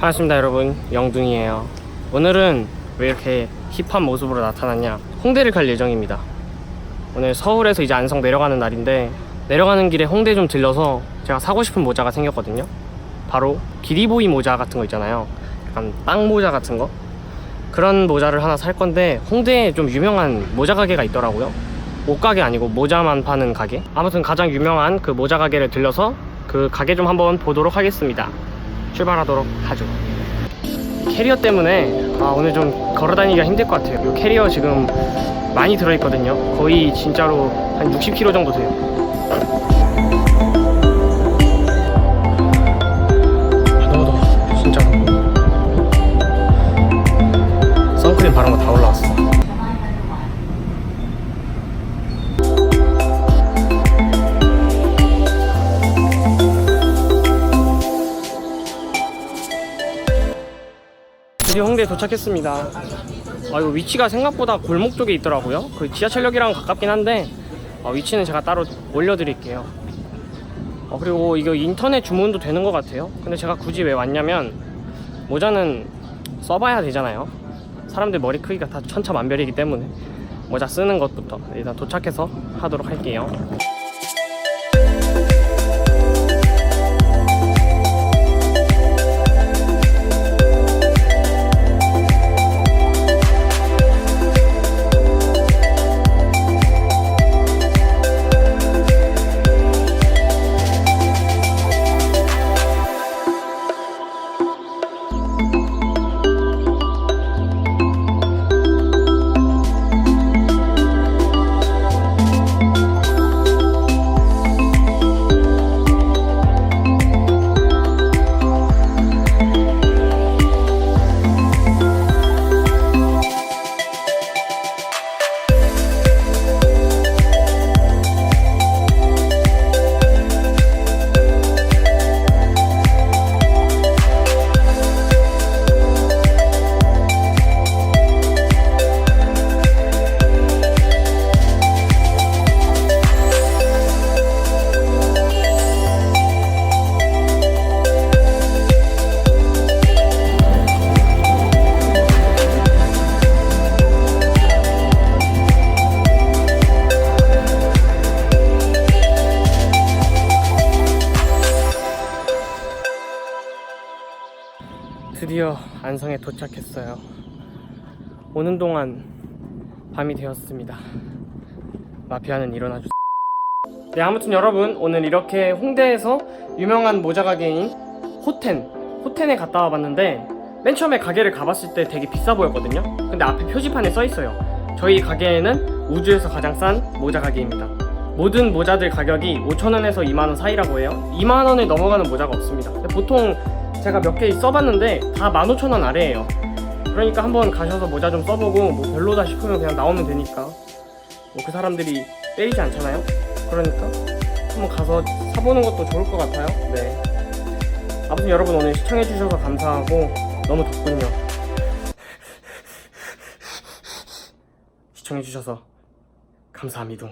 반갑습니다 여러분. 영둥이에요. 오늘은 왜 이렇게 힙한 모습으로 나타났냐? 홍대를 갈 예정입니다. 오늘 서울에서 이제 안성 내려가는 날인데 내려가는 길에 홍대 좀 들려서 제가 사고 싶은 모자가 생겼거든요. 바로 기리보이 모자 같은 거 있잖아요. 약간 빵 모자 같은 거? 그런 모자를 하나 살 건데 홍대에 좀 유명한 모자 가게가 있더라고요. 옷가게 아니고 모자만 파는 가게? 아무튼 가장 유명한 그 모자 가게를 들려서 그 가게 좀 한번 보도록 하겠습니다 출발하도록 하죠. 캐리어 때문에 아, 오늘 좀 걸어 다니기가 힘들 것 같아요. 이 캐리어 지금 많이 들어있거든요. 거의 진짜로 한 60kg 정도 돼요 드디어 홍대에 도착했습니다. 아, 이거 위치가 생각보다 골목 쪽에 있더라고요. 그 지하철역이랑 가깝긴 한데 아, 위치는 제가 따로 올려드릴게요. 어, 그리고 이거 인터넷 주문도 되는 것 같아요. 근데 제가 굳이 왜 왔냐면 모자는 써봐야 되잖아요. 사람들 머리 크기가 다 천차만별이기 때문에 모자 쓰는 것부터 일단 도착해서 하도록 할게요. 드디어 안성에 도착했어요. 오는 동안 밤이 되었습니다. 마피아는 일어나주. 네, 아무튼 여러분 오늘 이렇게 홍대에서 유명한 모자 가게인 호텐 호텐에 갔다 와봤는데 맨 처음에 가게를 가봤을 때 되게 비싸 보였거든요. 근데 앞에 표지판에 써 있어요. 저희 가게에는 우주에서 가장 싼 모자 가게입니다. 모든 모자들 가격이 5,000원에서 2만원 사이라고 해요. 2만원을 넘어가는 모자가 없습니다. 보통 제가 몇 개 써봤는데 다 15,000원 아래에요. 그러니까 한번 가셔서 모자 좀 써보고 뭐 별로다 싶으면 그냥 나오면 되니까 뭐 그 사람들이 때리지 않잖아요. 그러니까 한번 가서 사보는 것도 좋을 것 같아요. 네. 아무튼 여러분 오늘 시청해주셔서 감사하고 너무 덥군요. 시청해주셔서 감사합니다.